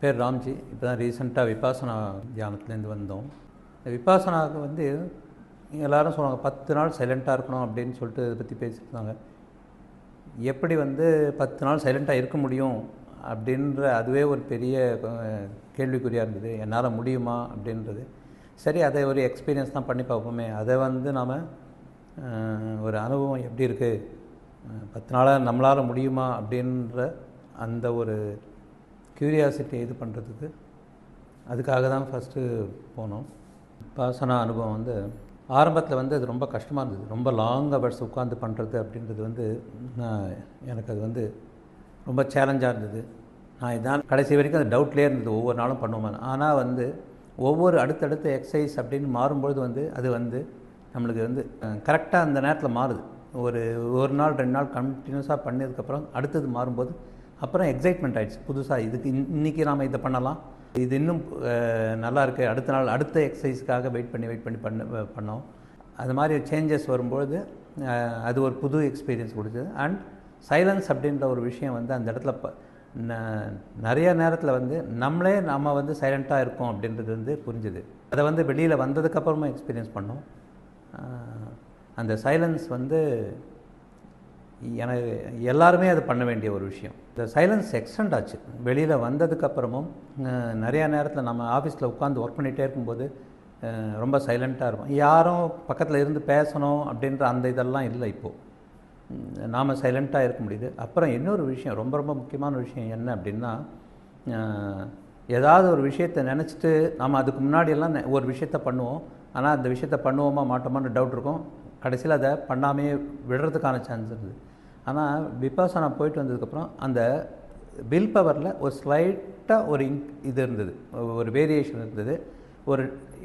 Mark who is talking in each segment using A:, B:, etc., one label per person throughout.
A: பேர் ராம்ஜி. இப்போ தான் ரீசெண்டாக விபாசனா தியானத்துலேருந்து வந்தோம். இந்த விபாசனாவுக்கு வந்து எல்லோரும் சொல்லுவாங்க பத்து நாள் சைலண்ட்டாக இருக்கணும் அப்படின்னு சொல்லிட்டு இதை பற்றி பேசியிருந்தாங்க. எப்படி வந்து பத்து நாள் சைலண்ட்டாக இருக்க முடியும் அப்படின்ற அதுவே ஒரு பெரிய கேள்விக்குறியாக இருந்தது. என்னால் முடியுமா? அப்படின்றது. சரி அதை ஒரு எக்ஸ்பீரியன்ஸ் தான் பண்ணி பார்ப்போமே. அதை வந்து நாம் ஒரு அனுபவம் எப்படி இருக்குது பத்து நாளாக நம்மளால் முடியுமா அப்படின்ற அந்த ஒரு க்யூரியாசிட்டி இது பண்ணுறதுக்கு அதுக்காக தான் ஃபஸ்ட்டு போனோம். பாசனா அனுபவம் வந்து ஆரம்பத்தில் வந்து அது ரொம்ப கஷ்டமாக இருந்தது. ரொம்ப லாங் அவர்ஸ் உட்காந்து பண்ணுறது அப்படின்றது வந்து நான் எனக்கு அது வந்து ரொம்ப சேலஞ்சாக இருந்தது. நான் இதான் கடைசி வரைக்கும் அது டவுட்லேயே இருந்தது. ஒவ்வொரு நாளும் பண்ணுவோம்? ஆனால் வந்து ஒவ்வொரு அடுத்தடுத்த எக்ஸசைஸ் அப்படின்னு மாறும்பொழுது வந்து அது வந்து நம்மளுக்கு வந்து கரெக்டாக அந்த நேரத்தில் மாறுது. ஒரு ஒரு நாள் ரெண்டு நாள் கண்டினியூஸாக பண்ணதுக்கப்புறம் அடுத்தது மாறும்போது அப்புறம் எக்ஸைட்மெண்ட் ஆகிடுச்சு புதுசாக இதுக்கு இன்றைக்கி இன்னைக்கு நாம் இதை பண்ணலாம். இது இன்னும் நல்லா இருக்குது அடுத்த நாள் அடுத்த எக்ஸசைஸ்க்காக வெயிட் பண்ணி வெயிட் பண்ணி பண்ண பண்ணோம். அது மாதிரி சேஞ்சஸ் வரும்பொழுது அது ஒரு புது எக்ஸ்பீரியன்ஸ் கொடுத்தது. அண்ட் சைலன்ஸ் அப்படின்ற ஒரு விஷயம் வந்து அந்த இடத்துல ப ந- நிறைய நேரத்தில் வந்து நம்மளே நம்ம வந்து சைலண்ட்டாக இருக்கோம் அப்படின்றது வந்து புரிஞ்சுது. அதை வந்து வெளியில் வந்ததுக்கப்புறமா எக்ஸ்பீரியன்ஸ் பண்ணோம். அந்த சைலன்ஸ் வந்து எனக்கு எல்லாருமே அது பண்ண வேண்டிய ஒரு விஷயம். இந்த சைலன்ஸ் எக்ஸ்டெண்ட் ஆச்சு. வெளியில் வந்ததுக்கப்புறமும் நிறையா நேரத்தில் நம்ம ஆஃபீஸில் உட்காந்து ஒர்க் பண்ணிகிட்டே இருக்கும்போது ரொம்ப சைலண்ட்டாக இருக்கும் யாரும் பக்கத்தில் இருந்து பேசணும் அப்படின்ற அந்த இதெல்லாம் இல்லை இப்போது நாம் சைலண்ட்டாக இருக்க முடியுது. அப்புறம் இன்னொரு விஷயம் ரொம்ப ரொம்ப முக்கியமான விஷயம் என்ன அப்படின்னா ஏதாவது ஒரு விஷயத்தை நினச்சிட்டு நாம் அதுக்கு முன்னாடியெல்லாம் நெ- ஒரு விஷயத்த பண்ணுவோம். ஆனால் அந்த விஷயத்த பண்ணுவோமா மாட்டோமான்னு டவுட் இருக்கும். கடைசியில் அதை பண்ணாமே விடுறதுக்கான சான்ஸ் இருக்குது ஆனால் விபாசனா போயிட்டு வந்ததுக்கப்புறம் அந்த வில் பவரில் ஒரு ஸ்லைட்டாக ஒரு இன் இது இருந்தது. ஒரு வேரியேஷன் இருந்தது. ஒரு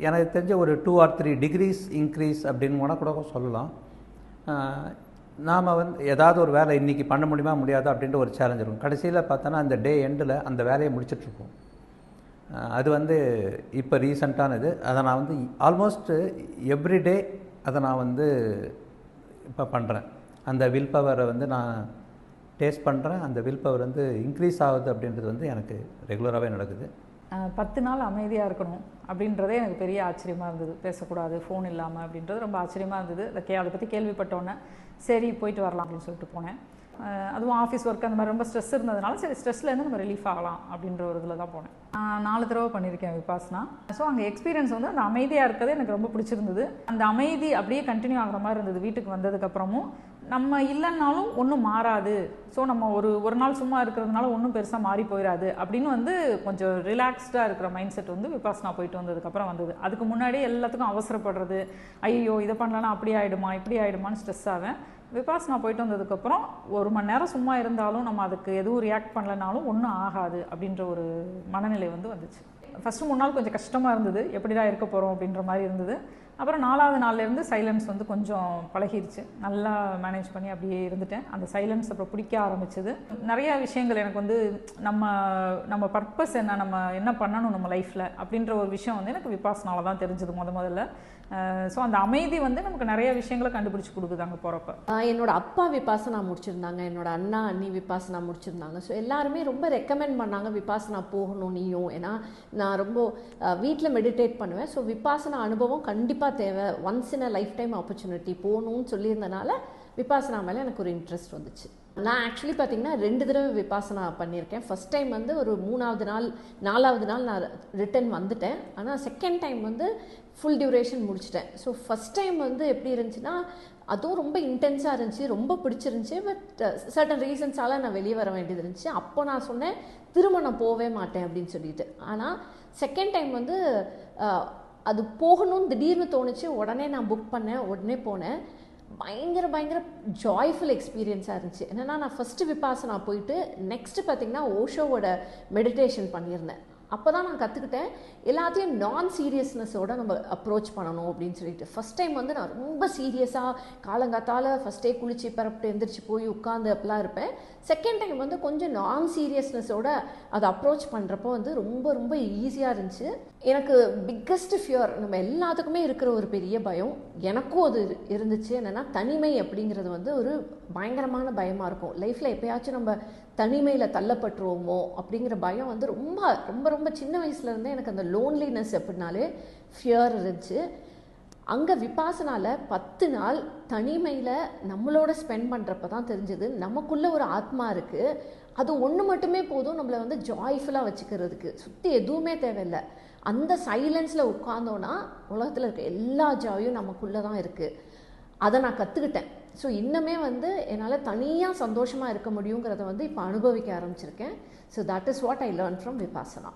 A: எனக்கு தெரிஞ்ச ஒரு two or three degrees increase அப்படின்னு கூட கூட சொல்லலாம். நாம் வந்து ஏதாவது ஒரு வேலை இன்றைக்கி பண்ண முடியுமா முடியாதா அப்படின்ற ஒரு சேலஞ்ச் இருக்கும். கடைசியில் பார்த்தோன்னா அந்த டே எண்டில் அந்த வேலையை முடிச்சிட்ருப்போம் அது வந்து இப்போ ரீசண்டானது அதை நான் வந்து ஆல்மோஸ்ட்டு எவ்ரிடே அதை நான் வந்து இப்போ பண்ணுறேன் அந்த வில் பவரை வந்து நான் டேஸ்ட் பண்ணுறேன் அந்த வில் பவர் வந்து இன்க்ரீஸ் ஆகுது அப்படின்றது வந்து எனக்கு ரெகுலராகவே நடக்குது.
B: பத்து நாள் அமைதியாக இருக்கணும் அப்படின்றதே எனக்கு பெரிய ஆச்சரியமாக இருந்தது. பேசக்கூடாது ஃபோன் இல்லாமல் அப்படின்றது ரொம்ப ஆச்சரியமாக இருந்தது. அதை கே அதை பற்றி கேள்விப்பட்டோன்னே சரி போயிட்டு வரலாம் அப்படின்னு சொல்லிட்டு போனேன். அதுவும் ஆஃபீஸ் ஒர்க் அந்த மாதிரி ரொம்ப ஸ்ட்ரெஸ் இருந்ததுனால சரி ஸ்ட்ரெஸ்லேருந்து நம்ம ரிலீஃப் ஆகலாம் அப்படின்ற ஒரு இதில் தான் போனேன். நான் நாலு தடவை பண்ணியிருக்கேன் விபாஸ்னா ஸோ அங்கே எக்ஸ்பீரியன்ஸ் வந்து அந்த அமைதியாக இருக்கிறது எனக்கு ரொம்ப பிடிச்சிருந்தது. அந்த அமைதி அப்படியே கண்டினியூ ஆகுற மாதிரி இருந்தது. வீட்டுக்கு வந்ததுக்கப்புறமும் நம்ம இல்லைன்னாலும் ஒன்றும் மாறாது. ஸோ நம்ம ஒரு ஒரு நாள் சும்மா இருக்கிறதுனால ஒன்றும் பெருசாக மாறி போயிடாது அப்படின்னு வந்து கொஞ்சம் ரிலாக்ஸ்டாக இருக்கிற மைண்ட் செட் வந்து விபாசனா போயிட்டு வந்ததுக்கப்புறம் வந்தது. அதுக்கு முன்னாடி எல்லாத்துக்கும் அவசரப்படுறது. ஐயோ இதை பண்ணலன்னா அப்படி ஆகிடுமா இப்படி ஆயிடுமான்னு ஸ்ட்ரெஸ் ஆவேன். விபாசனா போயிட்டு வந்ததுக்கப்புறம் ஒரு மணி நேரம் சும்மா இருந்தாலும் நம்ம அதுக்கு எதுவும் ரியாக்ட் பண்ணலனாலும் ஒன்றும் ஆகாது அப்படின்ற ஒரு மனநிலை வந்து வந்துச்சு. ஃபஸ்ட்டு மூணு நாள் கொஞ்சம் கஷ்டமாக இருந்தது. எப்படிடா இருக்க போகிறோம் அப்படின்ற மாதிரி இருந்தது. அப்புறம் நாலாவது நாள்லேருந்து சைலன்ஸ் வந்து கொஞ்சம் பழகிருச்சு. நல்லா மேனேஜ் பண்ணி அப்படியே இருந்துட்டேன். அந்த சைலன்ஸ் அப்புறம் பிடிக்க ஆரம்பிச்சது. நிறைய விஷயங்கள் எனக்கு வந்து நம்ம நம்ம பர்பஸ் என்ன நம்ம என்ன பண்ணணும் நம்ம லைஃப்பில் அப்படின்ற ஒரு விஷயம் வந்து எனக்கு விபாசனால தான் தெரிஞ்சது முத முதல்ல. ஸோ அந்த அமைதி வந்து நமக்கு நிறைய விஷயங்களை கண்டுபிடிச்சி கொடுக்குது அங்கே போகிறப்ப
C: என்னோட அப்பா விபாசனா முடிச்சிருந்தாங்க என்னோட அண்ணா அண்ணி விபாசனா முடிச்சிருந்தாங்க. ஸோ எல்லாருமே ரொம்ப ரெக்கமெண்ட் பண்ணாங்க விபாசனா போகணும் நீயும். ஏன்னா நான் ரொம்ப வீட்டில் மெடிடேட் பண்ணுவேன். ஸோ விபாசனா அனுபவம் கண்டிப்பாக தேவை. Once in a lifetime opportunity போகணும்னு சொல்லியிருந்தனால விபாசனா மேலே எனக்கு ஒரு இன்ட்ரெஸ்ட் வந்துச்சு. நான் ஆக்சுவலி பார்த்தீங்கன்னா ரெண்டு தடவை விபாசனா பண்ணியிருக்கேன். ஃபர்ஸ்ட் டைம் வந்து ஒரு மூணாவது நாள் நாலாவது நாள் நான் ரிட்டர்ன் வந்துட்டேன். ஆனால் செகண்ட் டைம் வந்து ஃபுல் டியூரேஷன் முடிச்சிட்டேன். ஸோ ஃபஸ்ட் டைம் வந்து எப்படி இருந்துச்சுன்னா அதுவும் ரொம்ப இன்டென்ஸாக இருந்துச்சு ரொம்ப பிடிச்சிருந்துச்சி. பட் சர்டன் uh, ரீசன்ஸால் நான் வெளியே வர வேண்டியது இருந்துச்சு. அப்போ நான் சொன்னேன் திரும்ப நான் போகவே மாட்டேன் அப்படின்னு சொல்லிட்டு. ஆனால் செகண்ட் டைம் வந்து uh, அது போகணும்னு திடீர்னு தோணுச்சு. உடனே நான் புக் பண்ணேன் உடனே போனேன். பயங்கர பயங்கர ஜாய்ஃபுல் எக்ஸ்பீரியன்ஸாக இருந்துச்சு. என்னென்னா நான் ஃபஸ்ட்டு விபாசனா போயிட்டு நெக்ஸ்ட்டு பார்த்திங்கன்னா ஓஷோவோட மெடிடேஷன் பண்ணியிருந்தேன். அப்போ தான் நான் கற்றுக்கிட்டேன் எல்லாத்தையும் நான் சீரியஸ்னஸோட நம்ம அப்ரோச் பண்ணணும் அப்படின்னு சொல்லிட்டு. ஃபஸ்ட் டைம் வந்து நான் ரொம்ப சீரியஸாக காலங்காத்தால் ஃபஸ்ட்டே குளிச்சு பரப்பிட்டு எந்திரிச்சு போய் உட்காந்து அப்படிலாம் இருப்பேன். செகண்ட் டைம் வந்து கொஞ்சம் நான் சீரியஸ்னஸோட அதை அப்ரோச் பண்ணுறப்போ வந்து ரொம்ப ரொம்ப ஈஸியாக இருந்துச்சு. எனக்கு பிக்கஸ்ட் ஃபியர் நம்ம எல்லாத்துக்குமே இருக்கிற ஒரு பெரிய பயம். எனக்கும் அது இருந்துச்சு. என்னென்னா தனிமை அப்படிங்கிறது வந்து ஒரு பயங்கரமான பயமாக இருக்கும். லைஃப்பில் எப்பயாச்சும் நம்ம தனிமையில் தள்ளப்பட்டுருவோமோ அப்படிங்கிற பயம் வந்து ரொம்ப ரொம்ப ரொம்ப சின்ன வயசுலேருந்தே எனக்கு அந்த லோன்லினஸ் எப்படினாலே ஃபியர் இருந்துச்சு. அங்கே விபாசனால பத்து நாள் தனிமையில் நம்மளோட ஸ்பெண்ட் பண்ணுறப்ப தான் தெரிஞ்சது. நமக்குள்ளே ஒரு ஆத்மா இருக்குது அது ஒன்று மட்டுமே போதும் நம்மளை வந்து ஜாய்ஃபுல்லாக வச்சுக்கிறதுக்கு. சுற்றி எதுவுமே தேவையில்லை. அந்த சைலன்ஸில் உட்காந்தோன்னா உலகத்தில் இருக்க எல்லா ஜாயும் நமக்குள்ளே தான் இருக்குது அதை நான் கற்றுக்கிட்டேன் ஸோ இன்னமே வந்து என்னால் தனியாக சந்தோஷமாக இருக்க முடியுங்கிறத வந்து இப்போ அனுபவிக்க ஆரம்பிச்சிருக்கேன். So that is what I learn from Vipassana